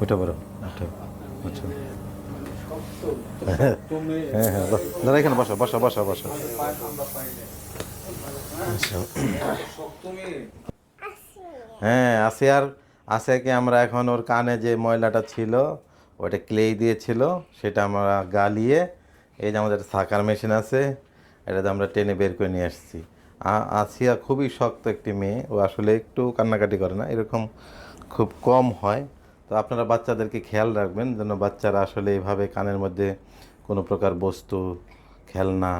ওইটা বড় আচ্ছা আচ্ছা হ্যাঁ হ্যাঁ। দাঁড়া এখানে বসো বসো বসো বসো। হ্যাঁ আসিয়ার, আসিয়াকে আমরা এখন ওর কানে যে ময়লাটা ছিল ওটা ক্লেই দিয়েছিল, সেটা আমরা গালিয়ে, এই যে আমাদের সাকার মেশিন আছে, এটাতে আমরা টেনে বের করে নিয়ে আসছি আসিয়া খুবই শক্ত একটি মেয়ে, ও আসলে একটু কান্নাকাটি করে না, এরকম খুব কম হয় তো আপনারা বাচ্চাদেরকে খেয়াল রাখবেন যেন বাচ্চারা আসলে এইভাবে কানের মধ্যে কোনো প্রকার বস্তু, খেলনা,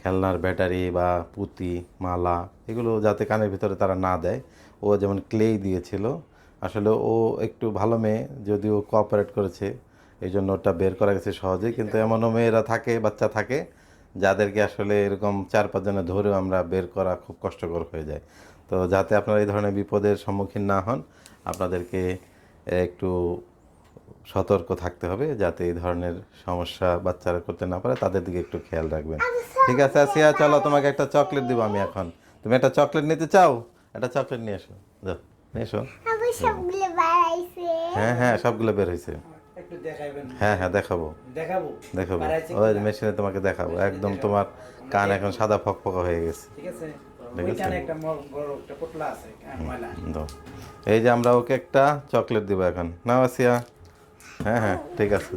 খেলনার ব্যাটারি বা পুঁতি, মালা এগুলো যাতে কানের ভিতরে তারা না দেয়। ও যেমন ক্লেই দিয়েছিল, আসলে ও একটু ভালো মেয়ে যদিও কোঅপারেট করেছে এই জন্য ওটা বের করা গেছে সহজেই কিন্তু এমনও মেয়েরা থাকে, বাচ্চা থাকে, যাদেরকে আসলে এরকম চার পাঁচজনে ধরেও আমরা বের করা খুব কষ্টকর হয়ে যায়। তো যাতে আপনারা এই ধরনের বিপদের সম্মুখীন না হন, আপনাদেরকে একটু সতর্ক থাকতে হবে যাতে এই ধরনের সমস্যা বাচ্চারা করতে না পারে। তাদের দিকে একটু খেয়াল রাখবেন। ঠিক আছে আসিয়া চলো তোমাকে একটা চকলেট দিব আমি এখন। তুমি একটা চকলেট নিতে চাও? একটা চকলেট নিয়ে এসো। যাও নিয়ে এসো। হ্যাঁ হ্যাঁ সবগুলো বের হয়েছে। হ্যাঁ হ্যাঁ দেখাবো। দেখাবো? দেখাবো। ওই মেশিনে তোমাকে দেখাবো। একদম তোমার কান এখন সাদা ফকফকা হয়ে গেছে। ঠিক আছে। হ্যাঁ, এই যে আমরা ওকে একটা চকলেট দিব এখন। না আসিয়া। হ্যাঁ হ্যাঁ ঠিক আছে।